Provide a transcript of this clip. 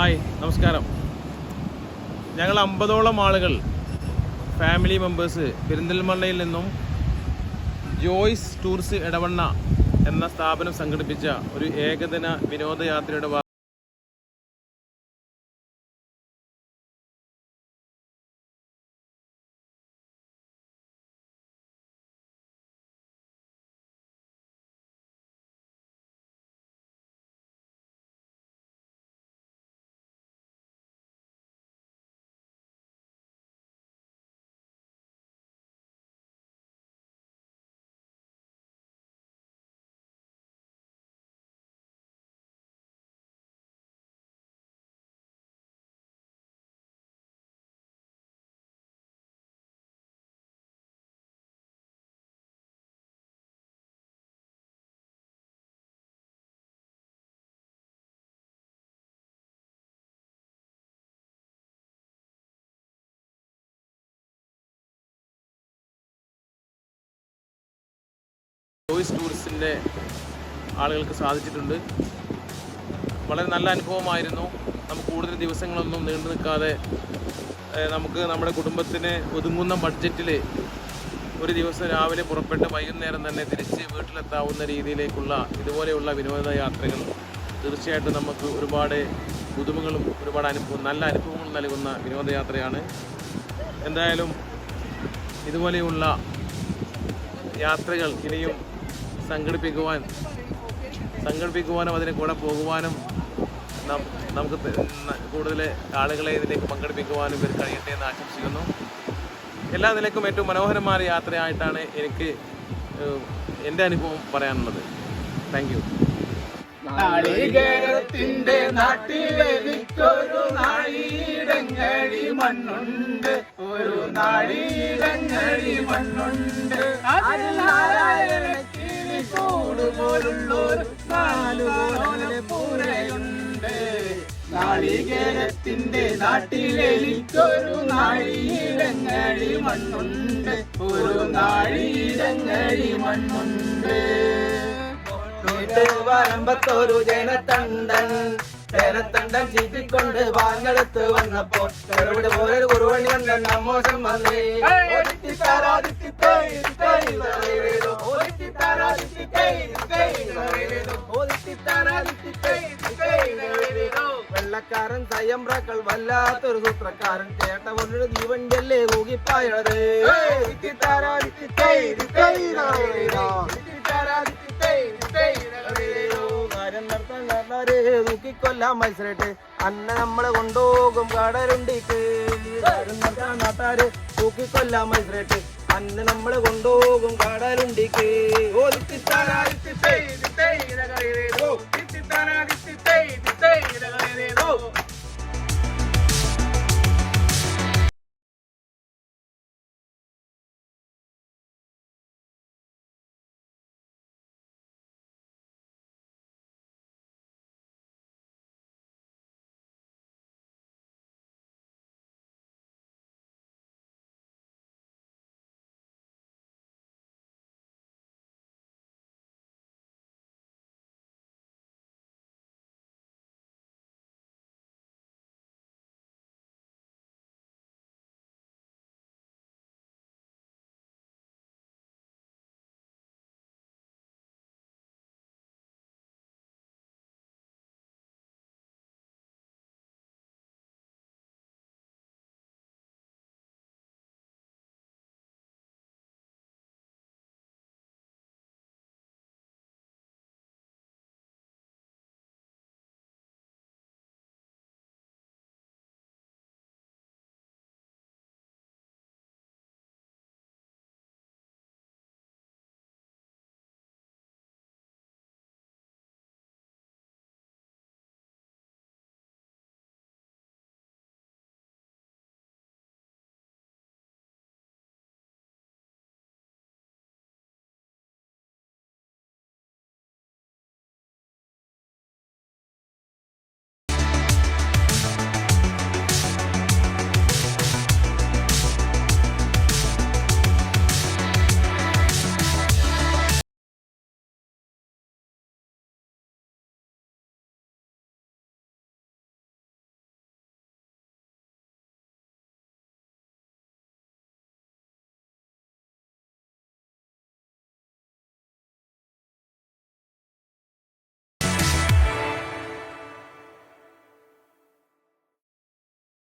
Hi നമസ്കാരം. ഞങ്ങൾ അമ്പതോളം ആളുകൾ ഫാമിലി മെമ്പേഴ്സ് പെരിന്തൽമണ്ണയിൽ നിന്നും ജോയ്സ് ടൂറിസ്റ്റ് ഇടവണ്ണ എന്ന സ്ഥാപനം സംഘടിപ്പിച്ച ഒരു ഏകദിന വിനോദയാത്രയുടെ ജോയ്സ് ടൂറിസ്റ്റിന്റെ ആളുകൾക്ക് സാധിച്ചിട്ടുണ്ട്. വളരെ നല്ല അനുഭവമായിരുന്നു. നമുക്ക് കൂടുതൽ ദിവസങ്ങളൊന്നും നീണ്ടു നിൽക്കാതെ നമുക്ക് നമ്മുടെ കുടുംബത്തിന് ഒതുങ്ങുന്ന ബഡ്ജറ്റിൽ ഒരു ദിവസം രാവിലെ പുറപ്പെട്ട് വൈകുന്നേരം തന്നെ തിരിച്ച് വീട്ടിലെത്താവുന്ന രീതിയിലേക്കുള്ള ഇതുപോലെയുള്ള വിനോദയാത്രകൾ തീർച്ചയായിട്ടും നമുക്ക് ഒരുപാട് പുതുമകളും ഒരുപാട് അനുഭവം നല്ല അനുഭവങ്ങളും നൽകുന്ന വിനോദയാത്രയാണ് എന്തായാലും ഇതുപോലെയുള്ള യാത്രകൾ ഇനിയും സംഘടിപ്പിക്കുവാൻ സംഘടിപ്പിക്കുവാനും അതിന് കൂടെ പോകുവാനും നമുക്ക് കൂടുതൽ ആളുകളെ ഇതിലേക്ക് പങ്കെടുപ്പിക്കുവാനും ഇവർ കഴിയട്ടെ എന്ന് ആശംസിക്കുന്നു. എല്ലാ നിലക്കും ഏറ്റവും മനോഹരമായ യാത്രയായിട്ടാണ് എനിക്ക് എന്റെ അനുഭവം പറയാനുള്ളത്. താങ്ക് യു നാളികേരത്തിന്റെ നാട്ടിലെനിക്കൊരു നാളിയിടങ്ങഴി മണ്ണുണ്ട്. ഒരു നാളിയിടങ്ങഴി മണ്ണുണ്ട്. അതിൽ നാരായണക്കിളി കൂടുപോലുള്ളൊരു നാലുപോലെ പൂരയുണ്ട്. നാളികേരത്തിന്റെ നാട്ടിലെനിക്കൊരു നാഴിയിടങ്ങഴി മണ്ണുണ്ട്. ഒരു നാഴിയിടങ്ങഴി മണ്ണുണ്ട്. വരമ്പത്തൊരു ജനത്തണ്ടൻ ജനത്തണ്ടൻ ചീറ്റിക്കൊണ്ട് വാങ്ങെടുത്ത് വന്നപ്പോൾ ചെറുവിടെ പോലെ ഒരു കുറുവണി കണ്ട നമ്മോശം വന്നേ ഒരിത്തി താരാദിത്തി വല്ലാത്തൊരു സൂത്രക്കാരൻ തറയിലേതോ. കാര്യം നടത്താൻ കാരണവരെ നോക്കിക്കൊല്ലാൻ മത്സരട്ട് അന്ന നമ്മളെ കൊണ്ടുപോകും കടലുണ്ടിക്ക് നാട്ടാര് തൂക്കിക്കൊല്ലാൻ മത്സരട്ട് അന്ന് നമ്മളെ കൊണ്ടുപോകും കടലുണ്ടിക്ക് ഓ ദിത്തിത്താരാ ദിത്തിത്തേ ദിത്തേ